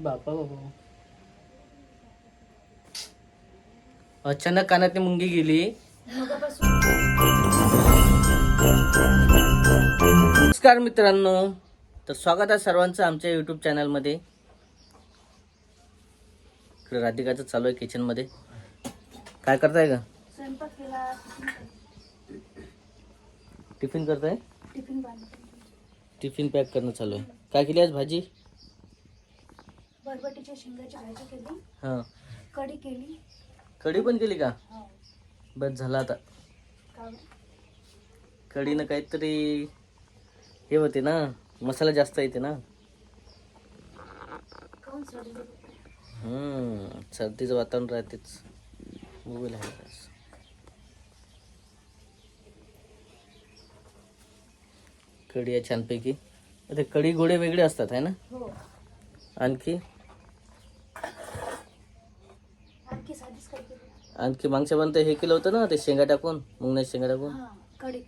बापा बाबा अचानक कानातली मुंगी गेली. नमस्कार मित्रांनो. तर स्वागत आहे सर्वांचं आमच्या युट्यूब चॅनलमध्ये इकडे राधिकाचं चालू आहे किचनमध्ये काय करताय का टिफिन करताय? टिफिन पॅक करणं चालू आहे. काय केली आज भाजी? बरबटीच्या शेंगाची भाजी केली हां. कढी केली. कढी पण केली का? हो. बस झाला आता. का कढीनं काहीतरी हे होते ना मसाला जास्त येते ना. काऊन सोडली हम्म, सर्दीचं वातावरण राहतेच मोबाईल आहे बस. कढी आहे छानपैकी. ते कढी गोडे वेगळे असतात आहे ना? हो. आणखी साधीच काय केली आणखी मागच्या पण ते हे केलं होतं ना ते शेंगा टाकून मुंगण्याची शेंगा टाकून? हा कढी.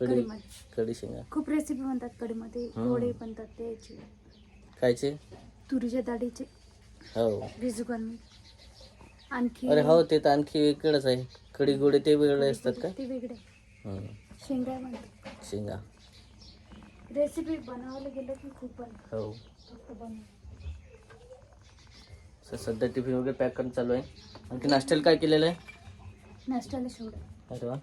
कढी कढीमध्ये. कढी शेंगा. खूप रेसिपी म्हणतात कढीमध्ये. हम्म. गोडे बनतात त्याचे. खायचे? तुरीच्या डाळीचे हो. भिजू घालून आणखी अरे हो ते तर आणखी वेगळंच आहे. कढी गोडे ते वेगळे असतात का? ते वेगळे. हम्म, शेंगा म्हणतात शेंगा. रेसिपी बनवायला गेलं की खूप हो. फक्त बनव तर सध्या टिफिन वगैरे पॅक करणं चालू आहे. आणखी नाश्त्याला काय केलेलं आहे? नाश्त्याला शेवडा अरे वा.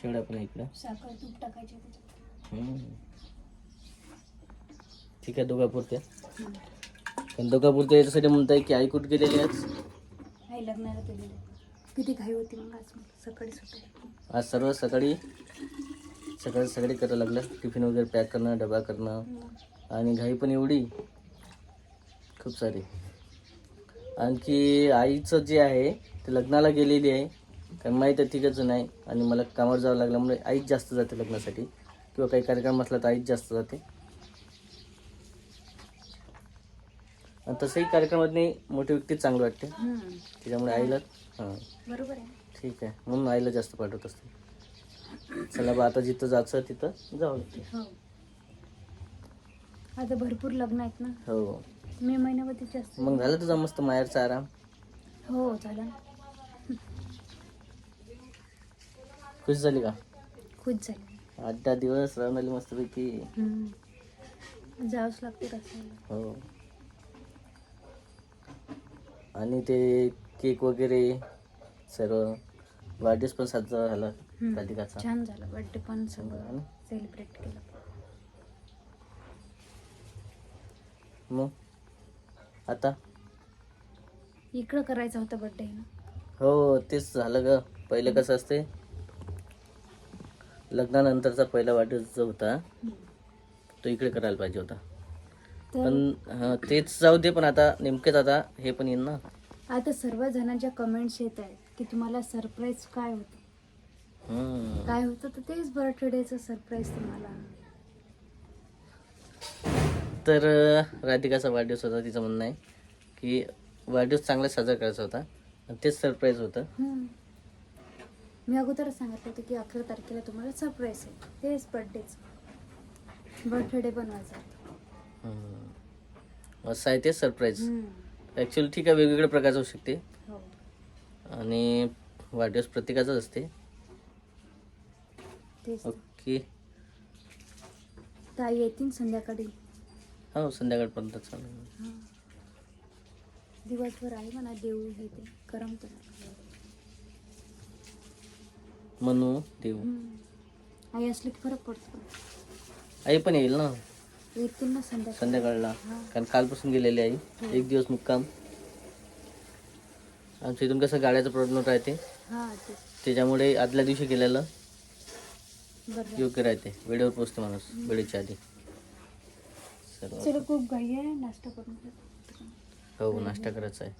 शेवड्या पण आहे इकडं. साखर तूप टाकायचे त्याच्यात. हम्म. ठीक आहे दोघापुरत्या हम्म. पण दोघापुरत्या याच्यासाठी म्हणताय की आई कुठे गेलेली आज? आई लग्नाला गेलेली किती घाई होती मग आज मला सकाळी सकाळी आज सर्व सकाळी? सकाळी सकाळी करायला लागलं. टिफिन वगैरे पॅक करणं डबा करणं. आणि घाई पण एवढी? खूप सारी. आणखी आईचं जे आहे ते लग्नाला गेलेली आहे. कारण माहीत आहे तिघच नाही आणि मला कामावर जावं लागल्यामुळे आईच जास्त जाते लग्नासाठी. किंवा काही कार्यक्रम असला तर आईच जास्त जाते. आणि तसंही कार्यक्रमात नाही मोठी व्यक्ती चांगलं वाटते. त्याच्यामुळे आईला हां. बरोबर आहे. ठीक आहे. म्हणून आईला जास्त पाठवत असते. चला बा आता जिथं जायचं तिथं जावं लागते हो. आता भरपूर लग्न आहेत ना? हो. मे महिन्यामध्ये जास्त मग झालं तुझा मस्त माहेरचा आराम? हो झालं. खुश झाली का? खुश झाली. आठ दहा दिवस राहून आली मस्तपैकी. जावंच लागते रस्त्याला हो. आणि ते केक वगैरे सर्व वाढदिवस पण साजरा झाला. राधिकाचा छान झालं. बर्थडे पण हो सगळं? सेलिब्रेट केलं. मग? आता? इकडं करायचा होता बर्थडे ना. हो तेच झालं ग. पहिलं कसं असते लग्नानंतरचा पहिला वाढदिवस जो होता. तो इकडे करायला पाहिजे होता. पण हा, तेच जाऊ दे पण आता नेमकेच आता हे पण येईल ना. आता सर्व जणांच्या कमेंट्स येत आहेत की तुम्हाला सरप्राईज काय होतं? हम्म. काय होतं तर तेच बर्थडेचं सरप्राईज तुम्हाला. तर राधिकाचा वाढदिवस होता तिचं म्हणणं आहे की वाढदिवस चांगला साजरा करायचा होता. आणि तेच सरप्राईज होतं. मी अगोदरच सांगितलं होतं की अकरा तारखेला तुम्हाला सरप्राईज आहे. तेच बर्थडेच बर्थडे बनवायचा. हम्म. असं आहे ते सरप्राईज हम्म. ॲक्च्युली ठीक आहे वेगवेगळ्या प्रकारचं होऊ शकते. हो. आणि वाढदिवस प्रत्येकाचाच असते. तेच. ओके ताई येतील संध्याकाळी. हो संध्याकाळपर्यंत चालेल हा. दिवसभर आहे म्हणा देऊ हे ते करमत म्हणू देऊ आई असली की फरक पडतो. आई पण येईल ना? येतील ना संध्याकाळी. संध्याकाळला. हा. कारण कालपासून गेलेली आई. एक दिवस मुक्काम. आमच्या इथून कसं गाड्याचा प्रॉब्लेम राहते. हा ते. त्याच्यामुळे आदल्या दिवशी गेलेलं बरं. योग्य राहते. वेळेवर पोचते माणूस वेळेच्या आधी. सर्व चलो खूप घाई आहे नाश्ता करून घेऊ. हो नाश्ता करायचा आहे.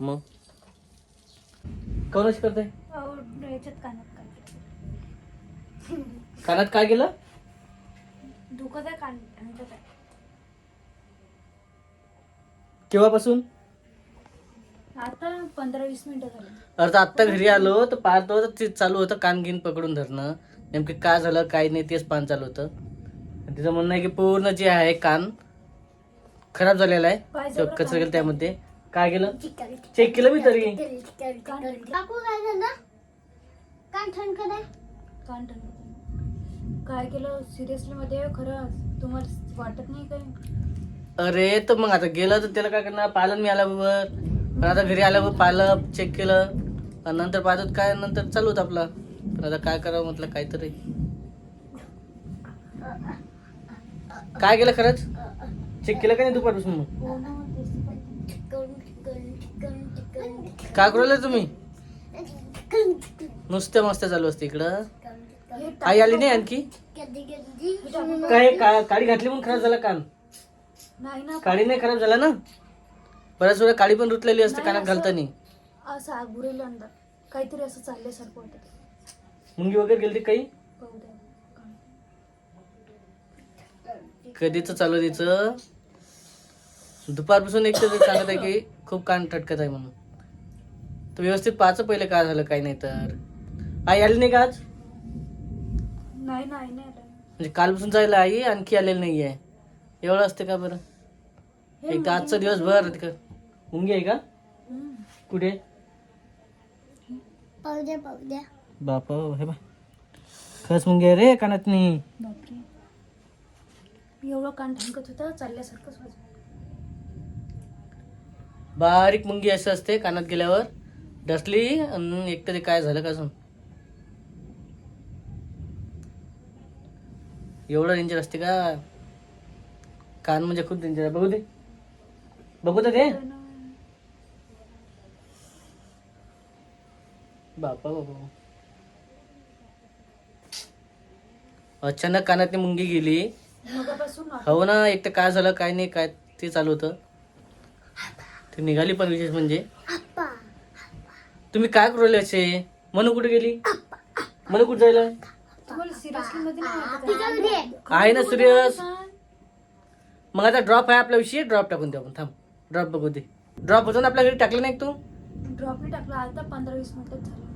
मग? कोणाच करते याच्यात कानात काय कानात काय केलं? दुखत आहे कान. केव्हापासून? आता पंधरा वीस मिनिटं झाली. अर्धा आत्ता घरी आलो तर पाहतो तर ते चालू होतं कान गिन पकडून धरणं. नेमके काय झालं काय नाही तेच पान चालू होतं. आणि तिचं म्हणणं आहे की पूर्ण जे आहे कान खराब झालेला आहे. तो कचरा गेला त्यामध्ये. काय केलं? चिकन चेक केलं मी तरी. काकू काय झालं? कान ठणकत आहे? कान ठणकत काय केलं? सिरियसली मध्ये खरंच तुम्हाला वाटत नाही काय अरे तर मग आता गेलं तर त्याला काय करणार? पालन मी आल्याबरोबर पण आता घरी आल्यावर पाहिलं चेक केलं. नंतर पाहतात काय? नंतर चालू होतं आपला. आता काय करावं म्हटलं? काहीतरी. काय केलं खरंच? चेक केलं का नाही दुपारपासून मग? काय करू राहिले तुम्ही? नुसत्या मस्त चालू असते इकडं. आई आली नाही आणखी? काय का- काडी घातली म्हणून खराब झाला कान? काडी नाही खराब झाला ना? बऱ्याच वेळा काडी पण रुतलेली असते कानात घालताना. असं अंदर. काहीतरी असं चालल्यासारखं वाटत मुंगी वगैरे गेली काही? कधीच चालू आहे तिचं? दुपारपासून एक तर सांगत आहे की खूप कान टटकत आहे म्हणून. तर व्यवस्थित पाहायचं पहिले काय झालं काही नाही तर. आई आली नाही का आज? नाही नाही नाही आलं. म्हणजे कालपासून जायला आई आणखी आलेली नाही आहे. एवढं असते का बरं? एक तर आजचा दिवस भर तिकडं मुंगी आहे का? हम्म. कुठे? पाहू द्या पाहू द्या. बापा हे बा खस मुंगी रे कानात नाही बापरे. एवढं कान ठणकत होतं चालल्यासारखंच व्हायचं बारीक मुंगी असं असते कानात गेल्यावर. डसली आणि एक तरी काय झालं का अजून? एवढं डेंजर असते का? कान म्हणजे खूप डेंजर आहे. बघू दे. बघू दे. ते बापा बाबा अचानक कानातली मुंगी गेली. हो ना एक तर काय झालं काय नाही काय ते चालू होतं. ते निघाली पण विशेष म्हणजे. आप्पा तुम्ही काय करू राहिले असे? मनू कुठे गेली? मनू कुठे जायला? आहे? ना सिरियस. मग आता ड्रॉप आहे आपल्या विषयी ड्रॉप टाकून दे आपण. थांब. ड्रॉप बघू दे. ड्रॉप होतो ना आपल्या घरी टाकलं नाही तू? ड्रॉप नाही टाकला आता पंधरा वीस मिनिटात झालं.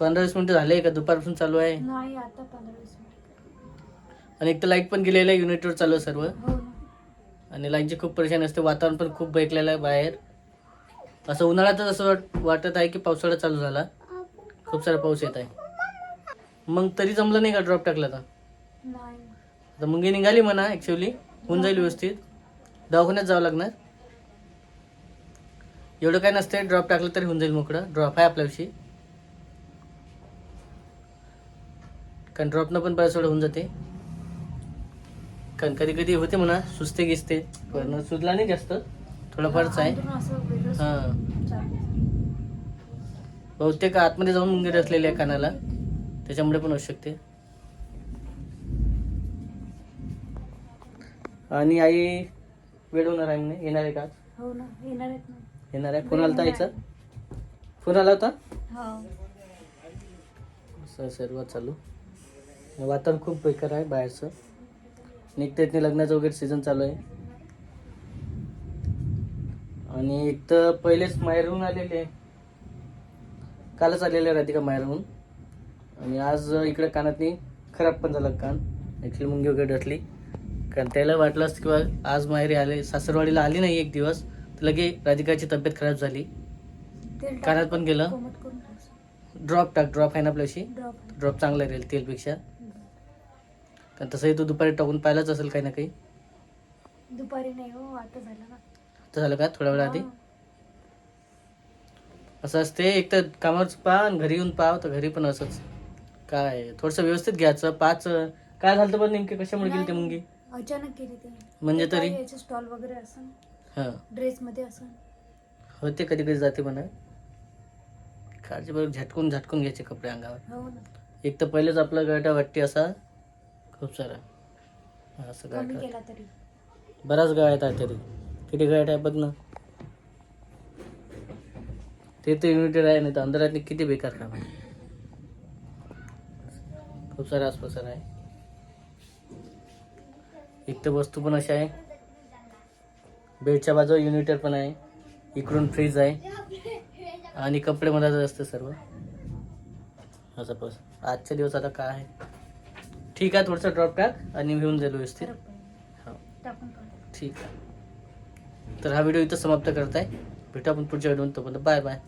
पंधरा वीस मिनिटं झाले का? दुपारपासून चालू आहे. नाही आता पंधरा वीस मिनिट. आणि एक तर लाइट पण गेलेलं आहे युनिटवर चालू आहे सर्व. हो आणि लाईटची खूप परेशानी असते वातावरण पण खूप बेकलेलं आहे बाहेर. असं उन्हाळ्यातच असं वाट वाटत आहे की पावसाळा चालू झाला. खूप सारा पाऊस येत आहे. मग तरी जमलं नाही का ड्रॉप टाकला तर? नाही. आता मुंगी निघाली म्हणा ॲक्च्युली होऊन जाईल व्यवस्थित. दवाखान्यात जावं लागणार. एवढं काय नसते ड्रॉप टाकलं तरी होऊन जाईल मोकळं. ड्रॉप आहे आपल्याविषयी कारण ड्रॉपनं पण बऱ्याच वेळा होऊन जाते. कारण कधी कधी होते म्हणा सुस्ते गिसते पण सुजला नाही जास्त. थोडंफारच आहे. हां. बहुतेक आतमध्ये जाऊन मुंगी असलेली आहे कानाला त्याच्यामुळे पण असू शकते. आणि आई वेळ होणार आहे म्हणे येणार आहे का? हो ना येणार आहेत ना. येणार आहे. फोन आला आईचा? फोन आला होता? हो. असं सर्व चालू. वातावरण खूप बेकार आहे बाहेरचं. निघता येत नाही. लग्नाचं वगैरे सीझन चालू आहे. आणि एक तर पहिलेच माहेरहून आलेले. कालच आलेले राधिका माहेरहून. आणि आज इकडे कानातनी खराब पण झालं कान. ॲक्च्युली मुंगी वगैरे डसली कारण त्याला वाटलं असतं किंवा आज माहेरी आले. सासरवाडीला आली नाही एक दिवस. तर लगे राधिकाची तब्येत खराब झाली. कानात पण गेलं. ड्रॉप टाक. ड्रॉप आहे ना आपल्याशी? ड्रॉप ड्रॉप चांगला राहील तेलपेक्षा. कारण तसंही तू दुपारी टाकून पाहिलाच असेल काही ना काही. दुपारी नाही हो आता झालं ना. तर झालं का? थोड्या वेळा आधी. असं असते एक तर कामावरच पहा आणि घरी येऊन पाहा तर घरी पण असंच. काय थोडंसं व्यवस्थित घ्यायचं पाच काय झालं पण नेमके? कशामुळे गेली ते मुंगी अचानक केली ते. म्हणजे ते तरी? काय याचे स्टॉल वगैरे असं हां. ड्रेस मध्ये असं होते कधी कधी जाते म्हणा. काळजी बरोबर झटकून झटकून घ्यायचे कपडे अंगावर. हो ना. एक तर पहिलेच आपला गळटा वाटते असा खूप सारा. असं कमी गळटा केला तरी. बराच गळ्यात आहे तरी किती गळ्यात आहे बघ ना. ते तर युनिटेड आहे नाही तर अंधारात किती बेकार काम आहे खूप सारा आसपास आहे. एक तर वस्तू पण अशा आहे. बेडच्या बाजूला युनिटर पण आहे. इकडून फ्रीज आहे. आणि कपडे मधाच असते सर्व. असं बस. आजच्या दिवस आता काय आहे? ठीक आहे थोडंसं ड्रॉप टाक आणि घेऊन जाईल व्यवस्थित. हो. ठीक आहे. तर हा व्हिडिओ इथं समाप्त करत आहे भेटू आपण पुढच्या व्हिडिओ तोपर्यंत बाय बाय